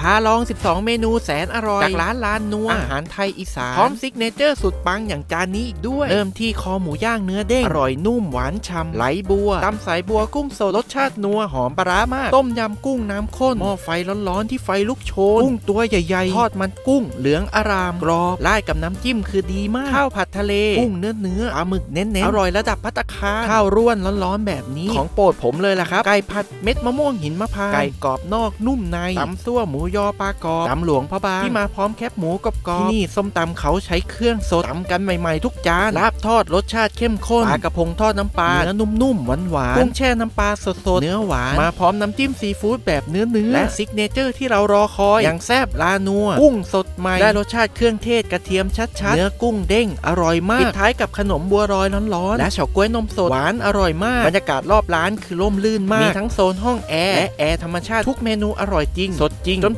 พาลอง 12 เมนูแสนอร่อย จากร้านลานนัว อาหารไทยอีสาน พร้อมซิกเนเจอร์สุดปังอย่างจานนี้อีกด้วย เริ่มที่คอหมูย่างเนื้อเด้ง อร่อยนุ่มหวานฉ่ำไหลบัวตำสายบัวกุ้งสดรสชาตินัวหอมปลาร้ามาก ต้มยำกุ้งน้ำข้นหม้อไฟร้อนๆที่ไฟลุกโชน กุ้งตัวใหญ่ๆ ทอดมันกุ้ง เหลืองอารามกรอบราดกับน้ำจิ้มคือดีมาก ข้าวผัดทะเล กุ้งเนื้อเนื้อปลาหมึกเน้นๆอร่อยระดับพัตตาคารข้าวร่วนร้อนๆแบบนี้ของโปรดผมเลยล่ะครับไก่ผัดเม็ดมะม่วงหินมะพร้าวไก่กรอบนอกนุ่มในตำซั่วหมูยอปลากรอบตำหลวงพระบางที่มาพร้อมแคบหมูกรอบๆที่นี่ส้มตำเขาใช้เครื่องสดตำกันใหม่ๆทุกจานลาบทอดรสชาติเข้มข้นปลากระพงทอดน้ำปลาเนื้อนุ่มๆหวานๆกุ้งแช่น้ำปลาสดๆเนื้อหวานมาพร้อมน้ำจิ้มซีฟู้ดแบบเนื้อเนื้อและซิกเนเจอร์ที่เรารอคอยอย่างแซบลานัวกุ้งสดใหม่ได้รสชาติเครื่องเทศกระเทียมชัดๆเนื้อกุ้งเด้งอร่อยมากปิดท้ายกับขนมบัวรอยร้อนๆและเฉาก๊วยนมสดหวานอร่อยมากบรรยากาศรอบร้านคือร่มรื่นมากมีทั้งโซนห้องแอร์และแอร์ธรรมชาติทุกเมนูอร่อยจริงสดจริงจน